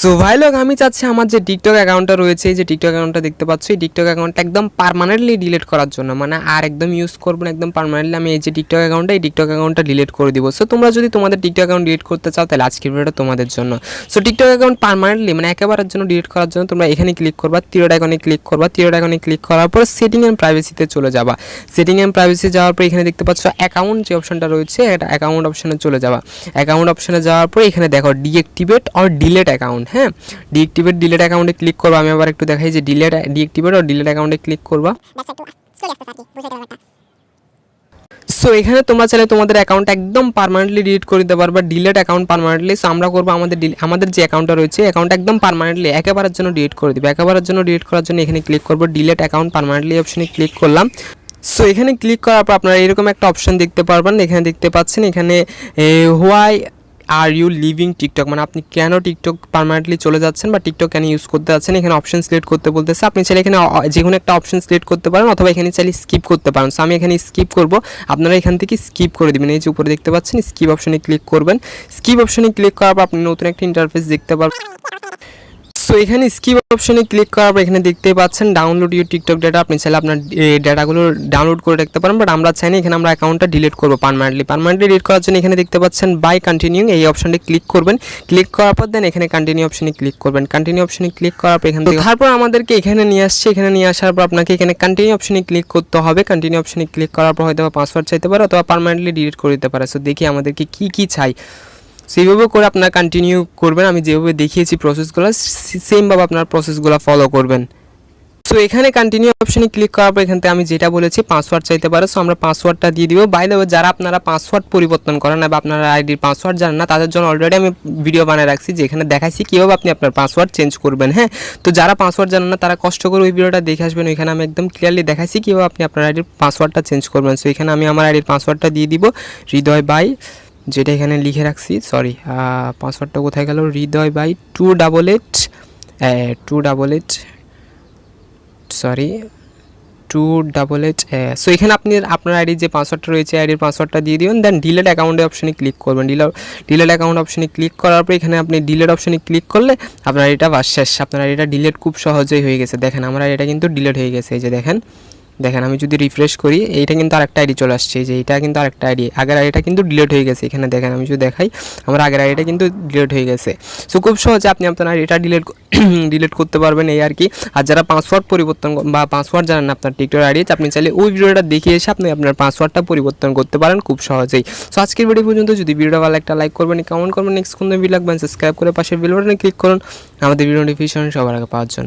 So ভাই লোক আমি চাচ্ছি আমার যে টিকটক অ্যাকাউন্টটা রয়েছে যে টিকটক অ্যাকাউন্টটা দেখতে পাচ্ছ, এই টিকটক অ্যাকাউন্টটা একদম পার্মানেন্টলি ডিলিট করার জন্য মানে আর একদম ইউজ করব না, একদম পার্মানেন্টলি আমি এই যে টিকটক অ্যাকাউন্টটা এই টিকটক অ্যাকাউন্টটা ডিলিট করে দিব। সো তোমরা যদি তোমাদের টিকটক অ্যাকাউন্ট ডিলিট করতে চাও, তাহলে আজকের ভিডিওটা তোমাদের জন্য। সো টিকটক অ্যাকাউন্ট পার্মানেন্টলি মানে একেবারের জন্য ডিলিট করার জন্য তোমরা এখানে ক্লিক করবা তিরোড আইকনে ক্লিক করবা তিরোড আইকনে ক্লিক করার পর সেটিং অ্যান্ড প্রাইভেসিতে চলে যাবা। সেটিং অ্যান্ড প্রাইভেসি যাওয়ার পর এখানে দেখতে পাচ্ছ অ্যাকাউন্ট যে অপশনটা রয়েছে, এটা অ্যাকাউন্ট অপশনে চলে যাবা। অ্যাকাউন্ট অপশনে যাওয়ার পর এখানে দেখো ডিএক্টিভেট অর ডিলেট অ্যাকাউন্ট হ্যাঁ? ডিএক্টিভেট ডিলেট অ্যাকাউন্টে ক্লিক করবা। আমি আবার একটু দেখাই যে ডিলেট ডিএক্টিভেট অর ডিলেট অ্যাকাউন্টে ক্লিক করবা। সো এখানে তোমরা চাইলে তোমাদের অ্যাকাউন্ট একদম পার্মানেন্টলি ডিলিট করে দিতে পারবা। ডিলেট অ্যাকাউন্ট পার্মানেন্টলি সো আমরা করব আমাদের আমাদের যে অ্যাকাউন্টটা রয়েছে অ্যাকাউন্ট একদম পার্মানেন্টলি একেবারের জন্য ডিলিট করে দিবে। একেবারের জন্য ডিলিট করার জন্য এখানে ক্লিক করব। ডিলেট অ্যাকাউন্ট পার্মানেন্টলি অপশনে ক্লিক করলাম। সো এখানে ক্লিক করার পর আপনারা এরকম একটা অপশন দেখতে পারবেন। এখানে দেখতে পাচ্ছেন, এখানে why are you leaving TikTok? মানে আপনি কেন টিকটক পারমানেন্টলি চলে যাচ্ছেন বা টিকটক কেন ইউজ করতে যাচ্ছেন? এখানে অপশন সিলেক্ট করতে বলতেছে। আপনি চাইলে এখানে যে কোনো একটা অপশন সিলেক্ট করতে পারেন অথবা এখানে চাইলে স্কিপ করতে পারেন। সো আমি এখানে স্কিপ করব। আপনারা এখান থেকে স্কিপ করে দেবেন। এই যে উপরে দেখতে পাচ্ছেন স্কিপ অপশনে ক্লিক করবেন। স্কিপ অপশনে ক্লিক করার পর আপনি নতুন একটা ইন্টারফেস দেখতে পারবেন। সো এখানে স্কিপ অপশনে ক্লিক করার পর এখানে দেখতেই পাচ্ছেন ডাউনলোড ইউর টিকটক ডেটা আপনি চাইলে আপনার ডেটাগুলো ডাউনলোড করে রাখতে পারেন বাট আমরা চাই না এখানে আমরা অ্যাকাউন্টটা ডিলিট করব পারমানেন্টলি পারমানেন্টলি ডিলিট করার জন্য এখানে দেখতে পাচ্ছেন বাই কন্টিনিউ এই অপশনটি ক্লিক করবেন। ক্লিক করার পর দেন এখানে কন্টিনিউ অপশনে ক্লিক করবেন। কন্টিনিউ অপশনে ক্লিক করার পর এখানে তারপর আমাদেরকে এখানে নিয়ে আসছে এখানে নিয়ে আসার পর আপনাকে এখানে কন্টিনিউ অপশনে ক্লিক করতে হবে। কন্টিনিউ অপশনে ক্লিক করার পর হয়তো পাসওয়ার্ড চাইতে পারে অথবা পারমানেন্টলি ডিলিট করে দিতে পারে। সো দেখি আমাদেরকে কি কি চাই। সেইভাবে করে আপনারা কন্টিনিউ করবেন। আমি যেভাবে দেখিয়েছি প্রসেসগুলো সেমভাবে আপনার প্রসেসগুলো ফলো করবেন। সো এখানে কন্টিনিউ অপশনে ক্লিক করার পর এখান থেকে আমি যেটা বলেছি পাসওয়ার্ড চাইতে পারো। সো আমরা পাসওয়ার্ডটা দিয়ে দিব। বাই দ্য যারা আপনারা পাসওয়ার্ড পরিবর্তন করেন না বা আপনারা আইডির পাসওয়ার্ড জানেন না, তাদের জন্য অলরেডি আমি ভিডিও বানিয়ে রাখছি, যেখানে দেখাইছি কীভাবে আপনি আপনার পাসওয়ার্ড চেঞ্জ করবেন হ্যাঁ? তো যারা পাসওয়ার্ড জানেন না, তারা কষ্ট করে ওই ভিডিওটা দেখে আসবেন। ওইখানে আমি একদম ক্লিয়ারলি দেখাইছি কীভাবে আপনি আপনার আইডির পাসওয়ার্ডটা চেঞ্জ করবেন। সো এখানে আমি আমার আইডির পাসওয়ার্ডটা দিয়ে দিব। হৃদয় বাই যেটা এখানে লিখে রাখছি সরি পাসওয়ার্ডটা কোথায় গেল? Hriday by two double eight two double eight sorry two double eight so এখানে আপনি আপনার আইডির যে পাসওয়ার্ডটা রয়েছে আইডির পাসওয়ার্ডটা দিয়ে দিবেন দেন ডিলেট অ্যাকাউন্টের অপশনে ক্লিক করবেন। ডিলেট ডিলেট অ্যাকাউন্ট অপশনে ক্লিক করার পর এখানে আপনি ডিলেট অপশনে ক্লিক করলে আপনার আইডিটা বাস শেষ, আপনার আইডিটা ডিলেট খুব সহজেই হয়ে গেছে। দেখেন, আমার আইডিটা কিন্তু ডিলেট হয়ে গেছে, এই যে দেখেন। দেখেন, আমি যদি রিফ্রেশ করি, এইটা কিন্তু আরেকটা আইডি চলে আসছে। যে এইটা কিন্তু আরেকটা আইডি আগের আইডিটা কিন্তু ডিলিট হয়ে গেছে। এখানে দেখেন, আমি যদি দেখাই, আমার আগের আইডিটা কিন্তু ডিলিট হয়ে গেছে। সো খুব সহজে আপনি আপনার আইডিটা ডিলিট ডিলিট করতে পারবেন এই আর কি। আর যারা পাসওয়ার্ড পরিবর্তন বা পাসওয়ার্ড জানেন না আপনার টিকটক আইডি আপনি চাইলে ওই ভিডিওটা দেখে এসে আপনি আপনার পাসওয়ার্ডটা পরিবর্তন করতে পারেন খুব সহজেই। সো আজকের ভিডিও পর্যন্ত যদি ভিডিওটা ভালো একটা লাইক করবেন কমেন্ট করবেন নেক্সট কোন ভিডিও লাগবেন সাবস্ক্রাইব করে পাশের বেল বাটনে ক্লিক করুন। আমাদের ভিডিও নোটিফিকেশন সবার আগে পাওয়ার জন্য।